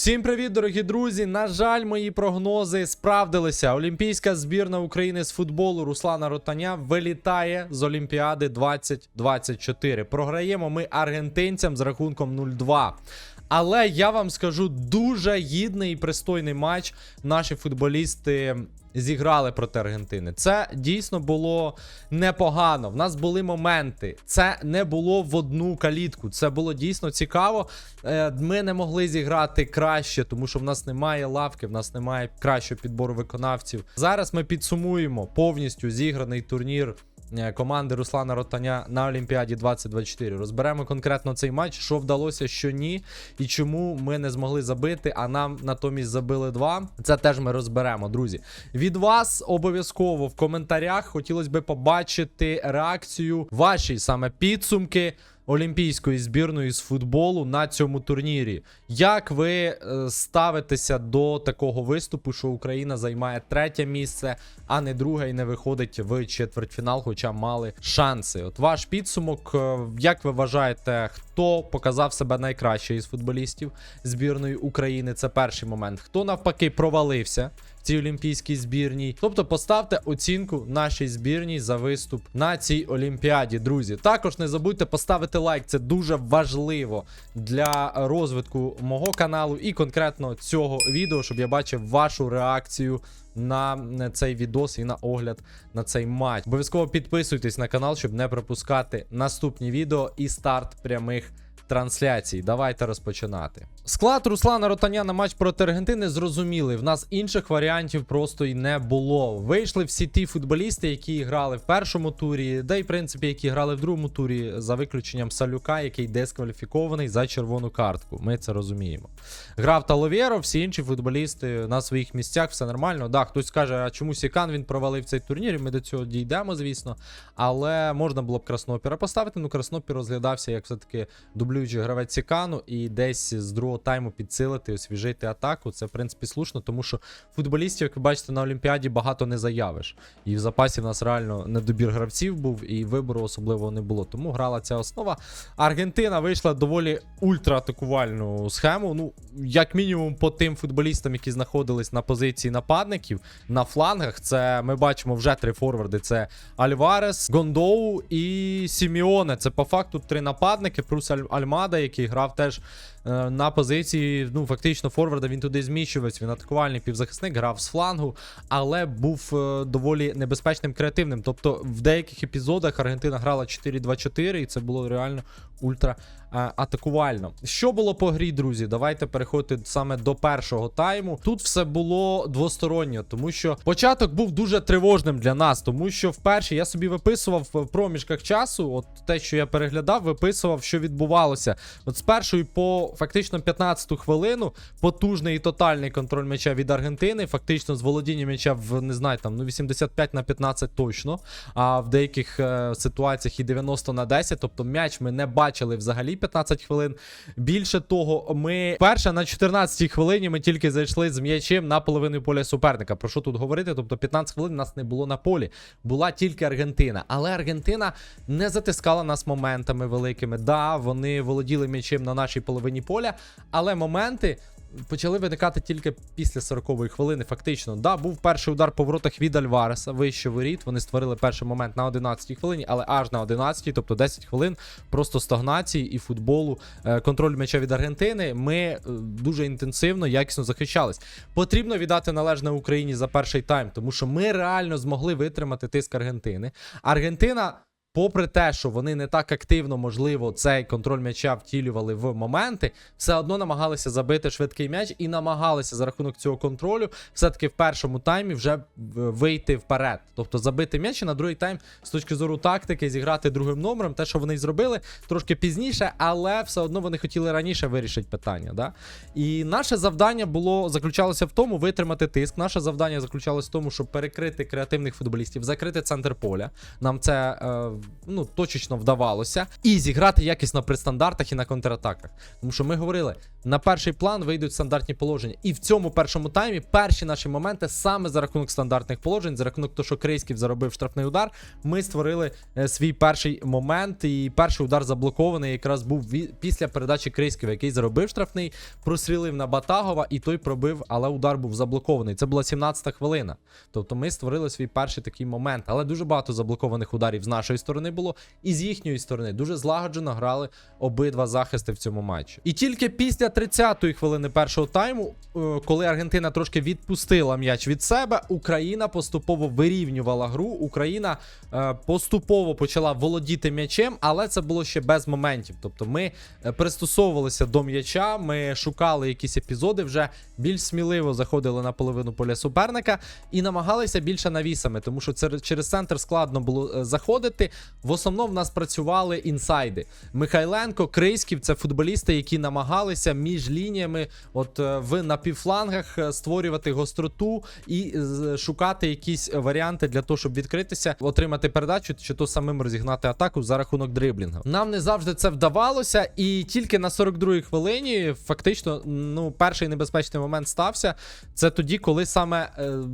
Всім привіт, дорогі друзі! На жаль, мої прогнози справдилися. Олімпійська збірна України з футболу Руслана Ротаня вилітає з Олімпіади 2024. Програємо ми аргентинцям з рахунком 0-2. Але я вам скажу дуже гідний і пристойний матч. Наші футболісти зіграли проти Аргентини. Це дійсно було непогано. В нас були моменти. Це не було в одну калітку. Це було дійсно цікаво. Е, Ми не могли зіграти краще, тому що в нас немає лавки, в нас немає кращого підбору виконавців. Зараз ми підсумуємо повністю зіграний турнір. Е, Команди Руслана Ротаня на Олімпіаді 2024. Розберемо конкретно цей матч, що вдалося, що ні, і чому ми не змогли забити, а нам натомість забили два. Це теж ми розберемо, друзі. Від вас обов'язково в коментарях хотілося б побачити реакцію ваші саме підсумки. Олімпійської збірної з футболу на цьому турнірі. Як ви е, ставитеся до такого виступу, що Україна займає третє місце, а не друге і не виходить в четвертьфінал, хоча мали шанси? От ваш підсумок, е, як ви вважаєте, хто показав себе найкраще із футболістів збірної України? Це перший момент. Хто навпаки провалився? Цій олімпійській збірній. Тобто поставте оцінку нашій збірній за виступ на цій олімпіаді, друзі. Також не забудьте поставити лайк, це дуже важливо для розвитку мого каналу і конкретно цього відео, щоб я бачив вашу реакцію. На цей відос і на огляд на цей матч. Обов'язково підписуйтесь на канал, щоб не пропускати наступні відео і старт прямих трансляцій. Давайте розпочинати. Склад Руслана Ротаня на матч проти Аргентини зрозумілий. В нас інших варіантів просто й не було. Вийшли всі ті футболісти, які грали в першому турі, да й в принципі, які грали в другому турі, за виключенням Салюка, який дискваліфікований за червону картку. Ми це розуміємо. Грав Таловєро, всі інші футболісти на своїх місцях, все нормально. Да, хтось скаже, а чому Сікан він провалив цей турнір, і ми до цього дійдемо, звісно. Але можна було б Краснопіра поставити. Ну, Краснопір розглядався як все-таки дублюючий гравець Сікану, і десь з другого тайму підсилити, освіжити атаку. Це, в принципі, слушно, тому що футболістів, як ви бачите, на Олімпіаді багато не заявиш. І в запасі в нас реально недобір гравців був, і вибору особливо не було. Тому грала ця основа. Аргентина вийшла доволі ультраатакувальну схему. Ну, як мінімум, по тим футболістам, які знаходились на позиції нападників на флангах. Це ми бачимо вже три форварди: це Альварес, Гондоу і Сіміоне. Це по факту три нападники, плюс Аль- Альмада, який грав теж на позиції, ну фактично, форварда він туди зміщувався. Він атакувальний півзахисник, грав з флангу, але був е, доволі небезпечним креативним. Тобто в деяких епізодах Аргентина грала 4-2-4, і це було реально ультра е, атакувально. Що було по грі, друзі? Давайте переходити саме до першого тайму. Тут все було двосторонньо, тому що початок був дуже тривожним для нас, тому що вперше я собі виписував в проміжках часу, от те, що я переглядав, виписував, що відбувалося. От з першої по фактично 15-ту хвилину потужний і тотальний контроль м'яча від Аргентини, фактично з володінням м'яча в не знаю, там ну 85 на 15 точно. А в деяких е, ситуаціях і 90 на 10. Тобто м'яч ми не бачили взагалі 15 хвилин. Більше того, ми перше на 14-й хвилині ми тільки зайшли з м'ячем на половину поля суперника. Про що тут говорити? Тобто 15 хвилин нас не було на полі. Була тільки Аргентина. Але Аргентина не затискала нас моментами великими. Да, вони володіли м'ячем на нашій половині поля, але моменти. Почали виникати тільки після 40-ї хвилини. Фактично, да, був перший удар по воротах від Альвареса, вище воріт. Вони створили перший момент на 11-й хвилині, але аж на 11-й, тобто 10 хвилин просто стагнації і футболу, е, контроль м'яча від Аргентини. Ми е, дуже інтенсивно, якісно захищались. Потрібно віддати належне Україні за перший тайм, тому що ми реально змогли витримати тиск Аргентини. Аргентина. Попри те, що вони не так активно, можливо, цей контроль м'яча втілювали в моменти, все одно намагалися забити швидкий м'яч і намагалися за рахунок цього контролю все-таки в першому таймі вже вийти вперед. Тобто забити м'яч і на другий тайм з точки зору тактики зіграти другим номером. Те, що вони зробили трошки пізніше, але все одно вони хотіли раніше вирішити питання. Да? І наше завдання було заключалося в тому витримати тиск. Наше завдання заключалося в тому, щоб перекрити креативних футболістів, закрити центр поля. Нам це е, ну, точечно вдавалося, і зіграти якісно при стандартах і на контратаках. Тому що ми говорили, на перший план вийдуть стандартні положення. І в цьому першому таймі перші наші моменти саме за рахунок стандартних положень, за рахунок того, що Крейськів заробив штрафний удар, ми створили е, свій перший момент. І перший удар заблокований якраз був після передачі Крейського, який заробив штрафний, прострілив на Батагова, і той пробив, але удар був заблокований. Це була 17-та хвилина. Тобто ми створили свій перший такий момент. Але дуже багато заблокованих ударів з нашої сторони було, і з їхньої сторони дуже злагоджено грали обидва захисти в цьому матчі. І тільки після 30-ї хвилини першого тайму, е, коли Аргентина трошки відпустила м'яч від себе, Україна поступово вирівнювала гру. Україна е, поступово почала володіти м'ячем, але це було ще без моментів. Тобто ми е, пристосовувалися до м'яча, ми шукали якісь епізоди, вже більш сміливо заходили на половину поля суперника і намагалися більше навісами, тому що це через центр складно було заходити. В основному в нас працювали інсайди. Михайленко, Крийськів це футболісти, які намагалися між лініями, от е, в напівфлангах е, створювати гостроту і е, шукати якісь варіанти для того, щоб відкритися, отримати передачу чи то самим розігнати атаку за рахунок дриблінга. Нам не завжди це вдавалося, і тільки на 42-й хвилині фактично ну перший небезпечний момент стався. Це тоді, коли саме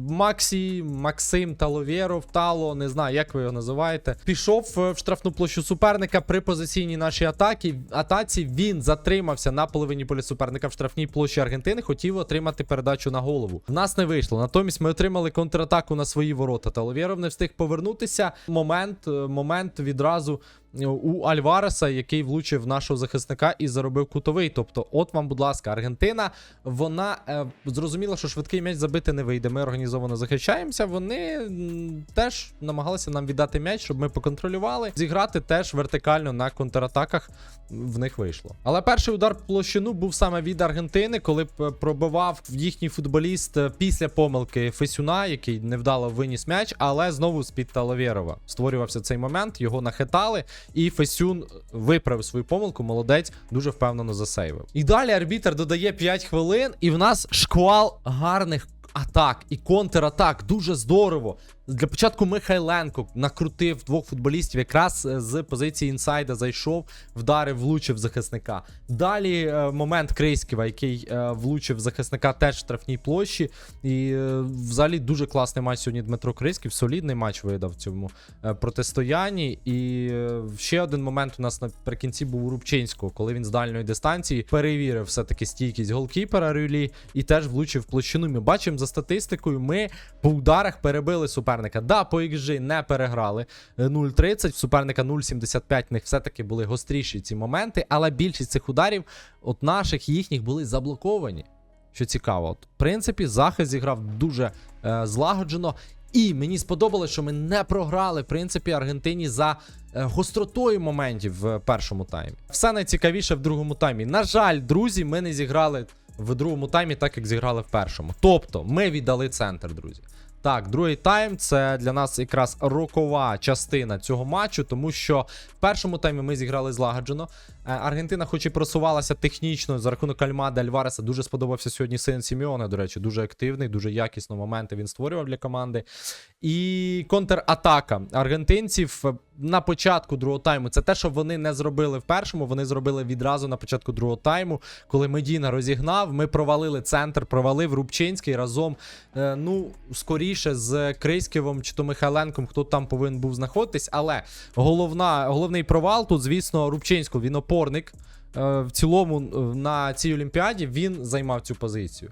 Максі, Максим Таловєров, Тало, не знаю, як ви його називаєте, пішов е, в штрафну площу суперника при позиційній нашій атаці. Атаці він затримався на половині поля суперника в штрафній площі Аргентини, хотів отримати передачу на голову. В нас не вийшло. Натомість ми отримали контратаку на свої ворота. Таловєров не встиг повернутися. Момент, е, момент відразу у Альвареса, який влучив нашого захисника і заробив кутовий. Тобто, от вам, будь ласка, Аргентина, вона е, зрозуміла, що швидкий м'яч забити не вийде. Ми організовано захищаємося. Вони теж намагалися нам віддати м'яч, щоб ми поконтролювали. Зіграти теж вертикально на контратаках в них вийшло. Але перший удар площину був саме від Аргентини, коли пробивав їхній футболіст е, після помилки Фесюна, який невдало виніс м'яч, але знову з-під Талавєрова. Створювався цей момент, його нахитали, і Фесюн виправив свою помилку. Молодець дуже впевнено засейвив. І далі арбітер додає 5 хвилин, і в нас шквал гарних атак і контратак. Дуже здорово. Для початку Михайленко накрутив двох футболістів, якраз е, з позиції інсайда зайшов, вдарив, влучив захисника. Далі е, момент Крейськіва, який е, влучив захисника теж в штрафній площі. І взагалі дуже класний матч сьогодні Дмитро Крейськів. Солідний матч видав в цьому протистоянні. І ще один момент у нас наприкінці був у Рубчинського, коли він з дальньої дистанції перевірив все-таки стійкість голкіпера Рюлі і теж влучив площину. Ми бачимо за статистикою, ми по ударах перебили суперника. Да, по XG не переграли е, 0.30, в суперника 0.75, в них все-таки були гостріші ці моменти, але більшість цих ударів, от наших їхніх, були заблоковані. Що цікаво, от, в принципі, захист зіграв дуже е, злагоджено. І мені сподобалось, що ми не програли, в принципі, Аргентині за е, гостротою моментів в першому таймі. Все найцікавіше в другому таймі. На жаль, друзі, ми не зіграли в другому таймі, так як зіграли в першому. Тобто, ми віддали центр, друзі. Так, другий тайм це для нас якраз рокова частина цього матчу, тому що в першому таймі ми зіграли злагоджено. Е, Аргентина, хоч і просувалася технічно за рахунок Альмада Альвареса, дуже сподобався сьогодні син Сіміоне, до речі, дуже активний, дуже якісно моменти він створював для команди. І контратака аргентинців е, на початку другого тайму. Це те, що вони не зробили в першому. Вони зробили відразу на початку другого тайму, коли Медіна розігнав. Ми провалили центр, провалив Рубчинський разом. е, ну, скоріше з Крейськівом чи то Михайленком, хто там повинен був знаходитись. Але головна, головний провал тут, звісно, Рубчинського. Він опорник. Е, В цілому на цій Олімпіаді він займав цю позицію.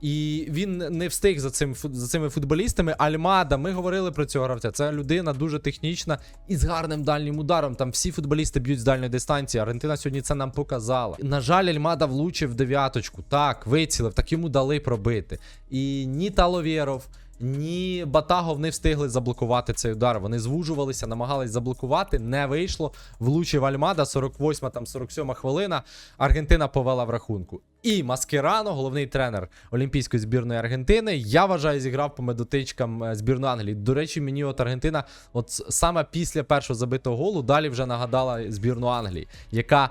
І він не встиг за цим за цими футболістами. Альмада, ми говорили про цього гравця. Це людина дуже технічна і з гарним дальнім ударом. Там всі футболісти б'ють з дальньої дистанції. Аргентина сьогодні це нам показала. На жаль, Альмада влучив дев'яточку. Так, вицілив, так йому дали пробити. І ні Таловєров. Ні, Батагов не встигли заблокувати цей удар. Вони звужувалися, намагались заблокувати. Не вийшло. Влучив Альмада, 48 там 47 хвилина. Аргентина повела в рахунку. І Маскерано, головний тренер Олімпійської збірної Аргентини. Я вважаю, зіграв по медотичкам е, збірної Англії. До речі, мені от Аргентина, от саме після першого забитого голу, далі вже нагадала збірну Англії, яка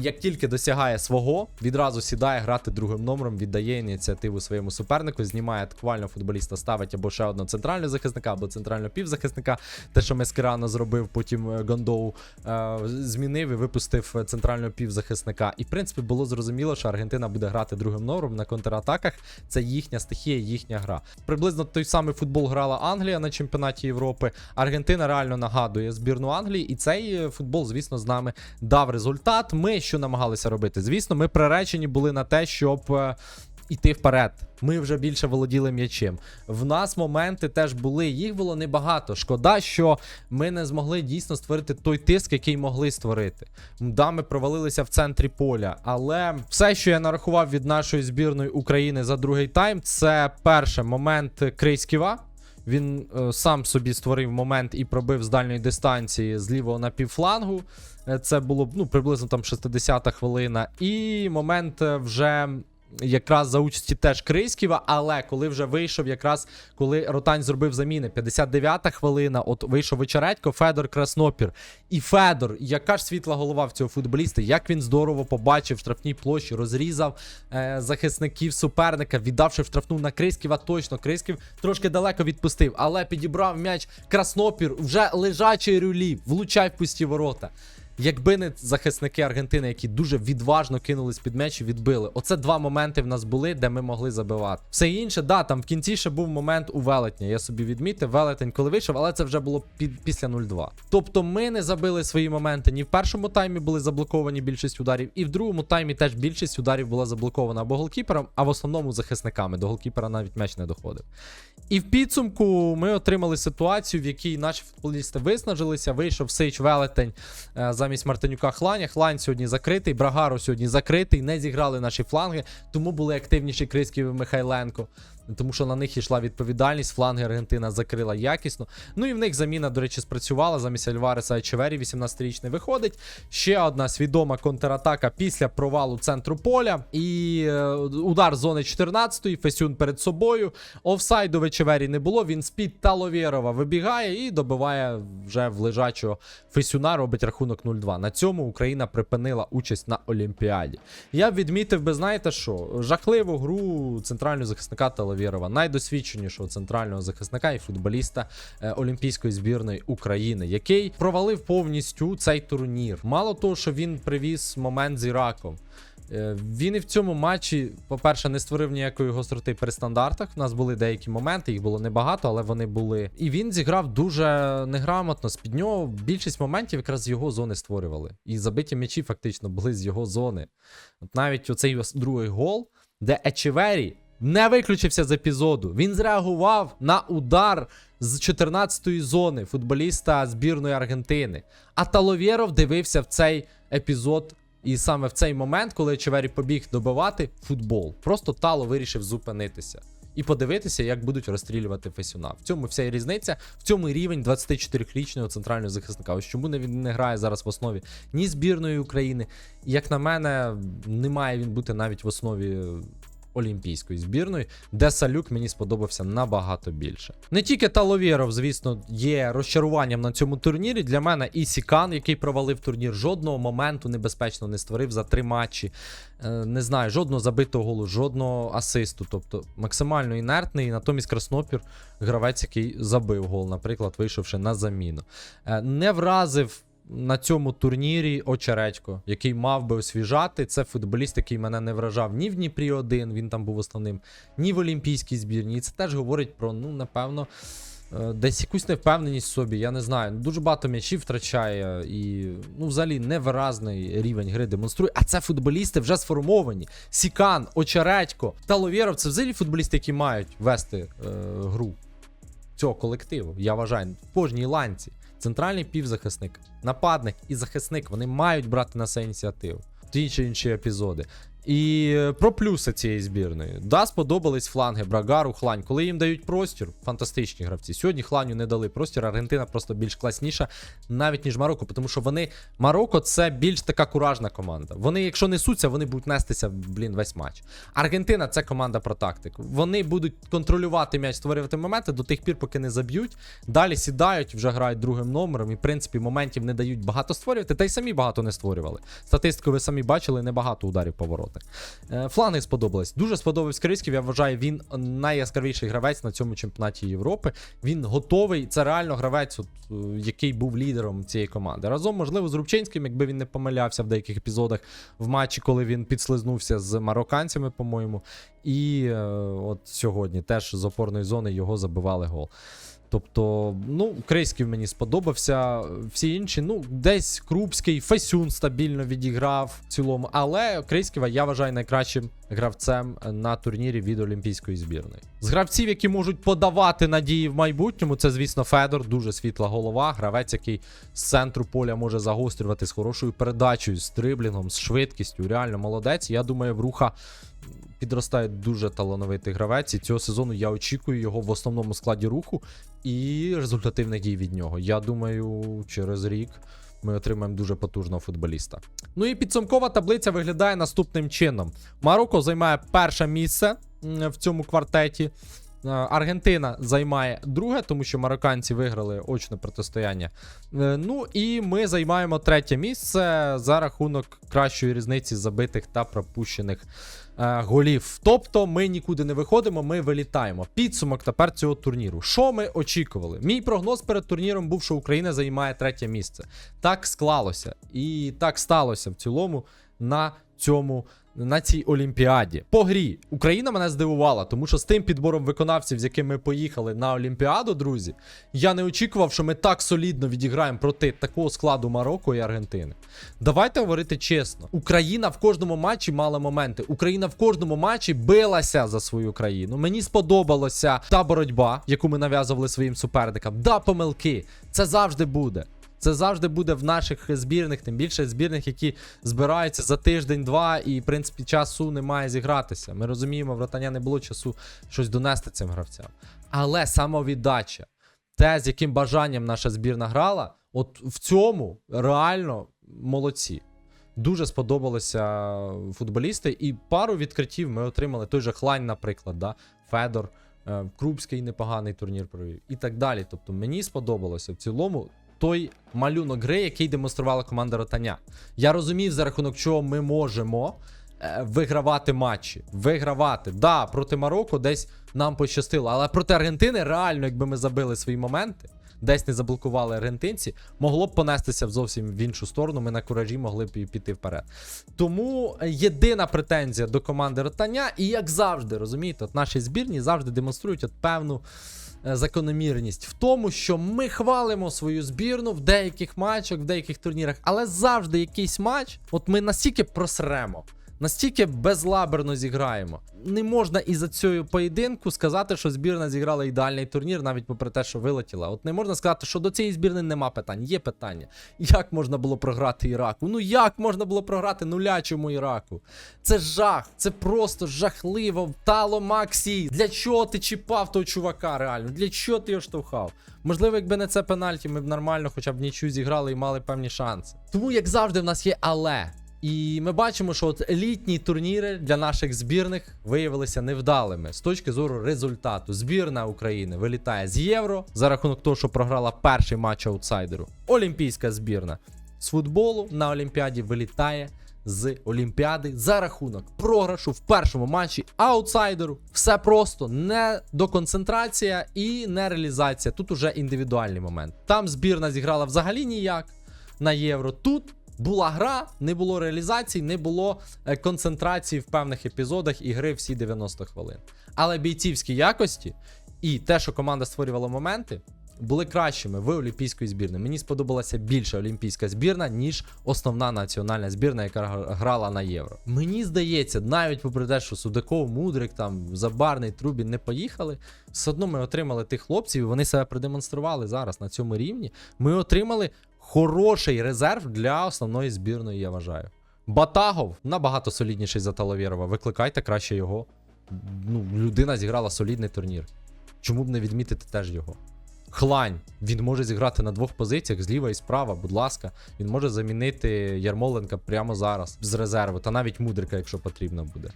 як тільки досягає свого, відразу сідає грати другим номером, віддає ініціативу своєму супернику, знімає атакувального футболіста, ставить або ще одного центрального захисника, або центрального півзахисника. Те, що Мескерано зробив, потім е, Гондоу е, змінив і випустив центрального півзахисника. І в принципі було зрозуміло, що Аргентина буде грати другим номером на контратаках. Це їхня стихія, їхня гра. Приблизно той самий футбол грала Англія на чемпіонаті Європи. Аргентина реально нагадує збірну Англії, і цей е, футбол, звісно, з нами дав результат. Ми що намагалися робити? Звісно, ми приречені були на те, щоб. е, Іти вперед. Ми вже більше володіли м'ячем. В нас моменти теж були. Їх було небагато. Шкода, що ми не змогли дійсно створити той тиск, який могли створити. Да, ми провалилися в центрі поля. Але все, що я нарахував від нашої збірної України за другий тайм, це перше момент Крейськіва. Він е, сам собі створив момент і пробив з дальньої дистанції з лівого на півфлангу. Е, Це було ну, приблизно там 60-та хвилина. І момент е, вже якраз за участі теж Крисківа, але коли вже вийшов, якраз коли Ротань зробив заміни, 59-та хвилина, от вийшов Вечередько, Федор Краснопір. І Федор, яка ж світла голова в цього футболіста, як він здорово побачив в штрафній площі, розрізав е, захисників суперника, віддавши в штрафну на Крисківа. Точно Крисків трошки далеко відпустив, але підібрав м'яч Краснопір, вже лежачий рюлі, влучай в пусті ворота. Якби не захисники Аргентини, які дуже відважно кинулись під м'яч і відбили. Оце два моменти в нас були, де ми могли забивати. Все інше, да, там в кінці ще був момент у велетня. Я собі відмітив, велетень, коли вийшов, але це вже було під, після 0-2. Тобто ми не забили свої моменти. Ні в першому таймі були заблоковані більшість ударів, і в другому таймі теж більшість ударів була заблокована або голкіпером, а в основному захисниками. До голкіпера навіть м'яч не доходив. І в підсумку ми отримали ситуацію, в якій наші футболісти виснажилися. Вийшов Сейч Велетень е, замість Мартинюка Хланя. Хлань сьогодні закритий, Брагару сьогодні закритий. Не зіграли наші фланги, тому були активніші Крисків і Михайленко. Тому що на них йшла відповідальність, фланги Аргентина закрила якісно. Ну і в них заміна, до речі, спрацювала. Замість Альвареса Ечевері, 18-річний виходить. Ще одна свідома контратака після провалу центру поля. І е, удар зони 14-ї, Фесюн перед собою. Офсайду в Ечевері не було. Він з-під Таловєрова вибігає і добиває вже в лежачого Фесюна, робить рахунок 0-2. На цьому Україна припинила участь на Олімпіаді. Я б відмітив би, знаєте що, жахливу гру центрального захисника Таловєрова, найдосвідченішого центрального захисника і футболіста е, Олімпійської збірної України, який провалив повністю цей турнір. Мало того, що він привіз момент з Іраком. Е, Він і в цьому матчі, по-перше, не створив ніякої гостроти при стандартах. У нас були деякі моменти, їх було небагато, але вони були. І він зіграв дуже неграмотно. З-під нього більшість моментів якраз з його зони створювали. І забиті м'ячі фактично були з його зони. От навіть оцей другий гол, де Ечевері не виключився з епізоду. Він зреагував на удар з 14-ї зони футболіста збірної Аргентини. А Таловєров дивився в цей епізод. І саме в цей момент, коли Чевері побіг добивати футбол, просто Тало вирішив зупинитися і подивитися, як будуть розстрілювати Фесюна. В цьому вся і різниця, в цьому рівень 24-річного центрального захисника. Ось чому він не грає зараз в основі ні збірної України. Як на мене, не має він бути навіть в основі олімпійської збірної, де Салюк мені сподобався набагато більше. Не тільки Таловєров, звісно, є розчаруванням на цьому турнірі. Для мене і Сікан, який провалив турнір, жодного моменту небезпечно не створив за три матчі. Е, Не знаю, жодного забитого голу, жодного асисту. Тобто максимально інертний. І натомість Краснопір, гравець, який забив гол, наприклад, вийшовши на заміну. Е, Не вразив на цьому турнірі Очередько, який мав би освіжати. Це футболіст, який мене не вражав ні в Дніпрі 1 він там був основним, ні в Олімпійській збірні. І це теж говорить про, ну, напевно. е, Десь якусь невпевненість в собі, я не знаю. Дуже багато м'ячів втрачає і ну, взагалі невиразний рівень гри демонструє. А це футболісти вже сформовані. Сікан, Очередько, Таловєров це взагалі футболісти, які мають вести е, гру цього колективу. Я вважаю, в кожній ланці. Центральний півзахисник, нападник і захисник вони мають брати на себе ініціативу. Ті чи інші епізоди. І е, про плюси цієї збірної. Да, сподобались фланги Брагару, Хлань. Коли їм дають простір, фантастичні гравці. Сьогодні Хланю не дали простір. Аргентина просто більш класніша, навіть ніж Марокко, тому що вони Марокко це більш така куражна команда. Вони, якщо несуться, вони будуть нестися блін весь матч. Аргентина це команда про тактику. Вони будуть контролювати м'яч, створювати моменти до тих пір, поки не заб'ють. Далі сідають, вже грають другим номером, і в принципі моментів не дають багато створювати, та й самі багато не створювали. Статистику ви самі бачили, небагато ударів по Е, Фланги сподобались. Дуже сподобався Крисків. Я вважаю, він найяскравіший гравець на цьому чемпіонаті Європи. Він готовий. Це реально гравець, от, е, який був лідером цієї команди. Разом, можливо, з Рубчинським, якби він не помилявся в деяких епізодах в матчі, коли він підслизнувся з марокканцями, по-моєму. І е, от сьогодні теж з опорної зони його забивали гол. Тобто, ну, Крейськів мені сподобався. Всі інші, ну, десь Крупський, Фесюн стабільно відіграв в цілому. Але Крейськіва я вважаю найкращим гравцем на турнірі від Олімпійської збірної. З гравців, які можуть подавати надії в майбутньому, це, звісно, Федор, дуже світла голова. Гравець, який з центру поля може загострювати з хорошою передачею, з триблінгом, з швидкістю. Реально молодець. Я думаю, в руха підростає дуже талановитий гравець. І цього сезону я очікую його в основному складі руху і результативних дій від нього. Я думаю, через рік ми отримаємо дуже потужного футболіста. Ну і підсумкова таблиця виглядає наступним чином: Марокко займає перше місце в цьому квартеті. Е, Аргентина займає друге, тому що марокканці виграли очне протистояння. Е, Ну і ми займаємо третє місце за рахунок кращої різниці забитих та пропущених е, голів. Тобто ми нікуди не виходимо, ми вилітаємо. Підсумок тепер цього турніру. Що ми очікували? Мій прогноз перед турніром був, що Україна займає третє місце. Так склалося. І так сталося в цілому на цьому. На цій Олімпіаді по грі Україна мене здивувала, тому що з тим підбором виконавців, з яким ми поїхали на Олімпіаду, друзі, я не очікував, що ми так солідно відіграємо проти такого складу Марокко і Аргентини. Давайте говорити чесно: Україна в кожному матчі мала моменти. Україна в кожному матчі билася за свою країну. Мені сподобалася та боротьба, яку ми нав'язували своїм суперникам. Да, помилки. Це завжди буде. Це завжди буде в наших збірних, тим більше збірних, які збираються за тиждень-два, і в принципі часу немає зігратися. Ми розуміємо, в Ротаня не було часу щось донести цим гравцям. Але самовіддача, те, з яким бажанням наша збірна грала, от в цьому реально молодці. Дуже сподобалися футболісти, і пару відкриттів ми отримали. Той же Хлань, наприклад, да? Федор, е, Крупський непоганий турнір провів і так далі. Тобто мені сподобалося в цілому той малюнок гри, який демонструвала команда Ротаня. Я розумів, за рахунок чого ми можемо е, вигравати матчі. Вигравати. Да, проти Марокко десь нам пощастило, але проти Аргентини реально, якби ми забили свої моменти. Десь не заблокували аргентинці, могло б понестися зовсім в іншу сторону. Ми на куражі могли б і піти вперед. Тому єдина претензія до команди Ротаня, і як завжди, розумієте, от наші збірні завжди демонструють от певну закономірність в тому, що ми хвалимо свою збірну в деяких матчах, в деяких турнірах, але завжди якийсь матч, от ми настільки просремо. Настільки безлаберно зіграємо. Не можна із-за цього поєдинку сказати, що збірна зіграла ідеальний турнір, навіть попри те, що вилетіла. От не можна сказати, що до цієї збірни нема питань. Є питання. Як можна було програти Іраку? Ну як можна було програти нулячому Іраку? Це жах, це просто жахливо. Тало Максі. Для чого ти чіпав того чувака? Реально? Для чого ти його штовхав? Можливо, якби не це пенальті, ми б нормально, хоча б нічю зіграли і мали певні шанси. Тому, як завжди, в нас є але. І ми бачимо, що от літні турніри для наших збірних виявилися невдалими з точки зору результату. Збірна України вилітає з євро за рахунок того, що програла перший матч аутсайдеру. Олімпійська збірна з футболу на Олімпіаді вилітає з Олімпіади за рахунок програшу в першому матчі аутсайдеру. Все просто не доконцентрація і не реалізація. Тут уже індивідуальний момент. Там збірна зіграла взагалі ніяк на євро. Тут була гра, не було реалізацій, не було е, концентрації в певних епізодах і гри всі 90 хвилин. Але бійцівські якості і те, що команда створювала моменти, були кращими в олімпійської збірної. Мені сподобалася більше олімпійська збірна, ніж основна національна збірна, яка грала на євро. Мені здається, навіть попри те, що Судаков, Мудрик, там Забарний, Трубін не поїхали, все одно ми отримали тих хлопців, і вони себе продемонстрували зараз на цьому рівні. Ми отримали хороший резерв для основної збірної, я вважаю. Батагов набагато солідніший за Талавєрова. Викликайте краще його. Ну, людина зіграла солідний турнір. Чому б не відмітити теж його? Хлань. Він може зіграти на двох позиціях зліва і справа, будь ласка. Він може замінити Ярмоленка прямо зараз з резерву, та навіть мудрика, якщо потрібно буде.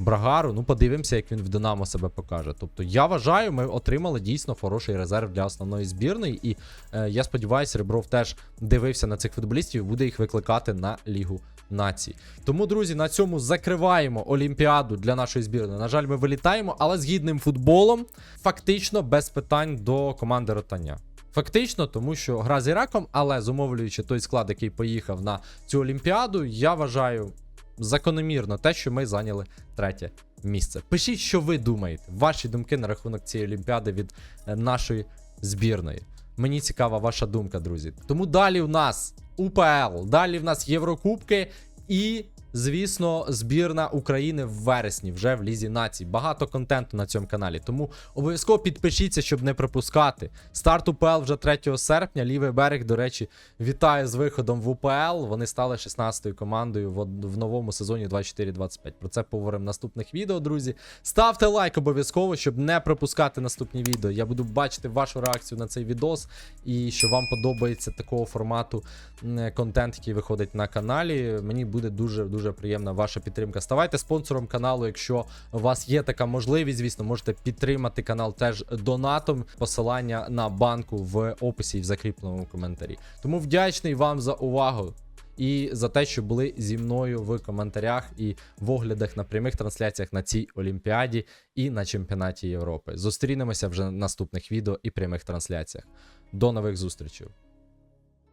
Брагару, ну подивимося, як він в Динамо себе покаже. Тобто, я вважаю, ми отримали дійсно хороший резерв для основної збірної. І е, я сподіваюся, Ребров теж дивився на цих футболістів і буде їх викликати на Лігу націй. Тому, друзі, на цьому закриваємо Олімпіаду для нашої збірної. На жаль, ми вилітаємо, але з гідним футболом, фактично без питань до команди Ротання. Фактично, тому що гра з Іраком, але зумовлюючи той склад, який поїхав на цю Олімпіаду, я вважаю закономірно те, що ми зайняли третє місце. Пишіть, що ви думаєте, ваші думки на рахунок цієї Олімпіади від е, нашої збірної. Мені цікава ваша думка, друзі. Тому далі в нас УПЛ, далі в нас Єврокубки і. Звісно, збірна України в вересні, вже в Лізі націй. Багато контенту на цьому каналі. Тому обов'язково підпишіться, щоб не пропускати. Старт УПЛ вже 3 серпня. Лівий берег, до речі, вітаю з виходом в УПЛ. Вони стали 16-ю командою в, новому сезоні 24-25. Про це поговоримо в наступних відео, друзі. Ставте лайк обов'язково, щоб не пропускати наступні відео. Я буду бачити вашу реакцію на цей відос і що вам подобається такого формату контент, який виходить на каналі. Мені буде дуже дуже приємна ваша підтримка. Ставайте спонсором каналу, якщо у вас є така можливість. Звісно, можете підтримати канал теж донатом. Посилання на банку в описі і в закріпленому коментарі. Тому вдячний вам за увагу. І за те, що були зі мною в коментарях і в оглядах на прямих трансляціях на цій Олімпіаді і на чемпіонаті Європи. Зустрінемося вже в наступних відео і прямих трансляціях. До нових зустрічей!